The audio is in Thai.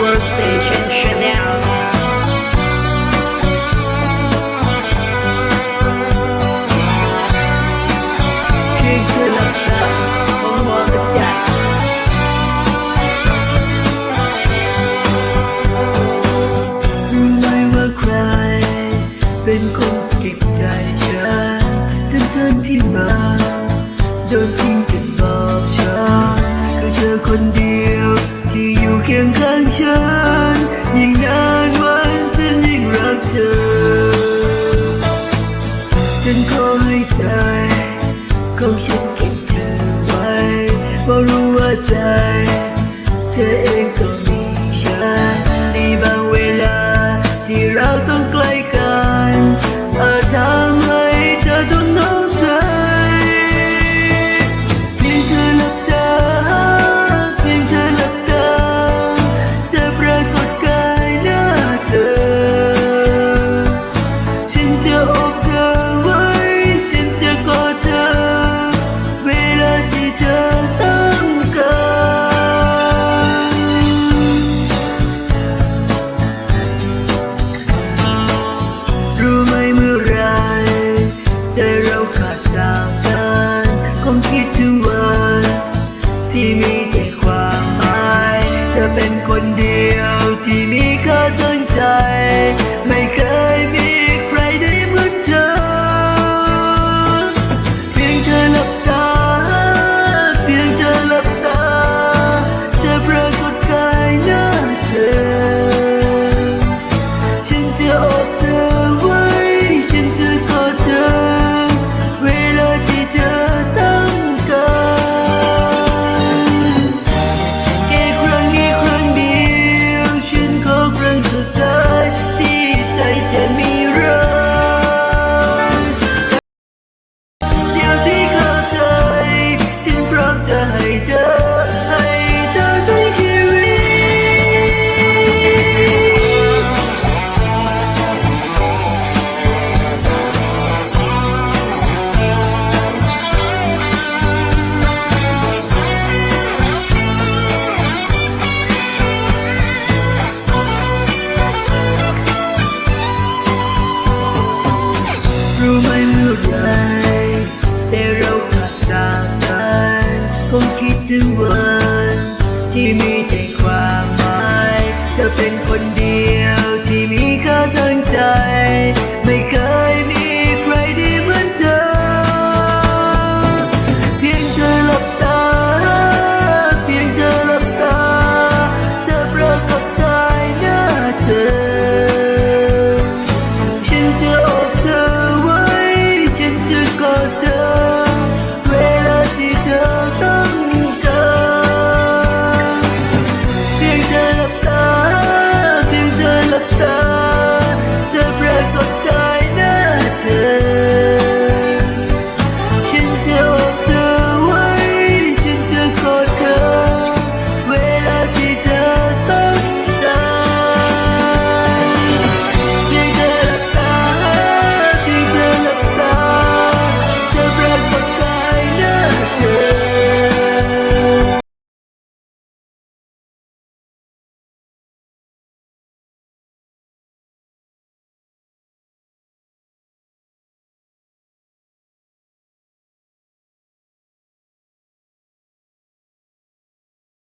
workstation Chanel. Don't you วใจของฉันเก็บเธอไว้พอรู้ว่าใจ เธอเองก็มีฉันในบางเวลาที่เราต้อง 的我 รู้ไหมเมื่อไรใจเราขาดจากกันคงคิดถึงวัน ที่มีใจความหมายจะเป็นคนเดียวที่มีค่าทางใจ ไม่เคย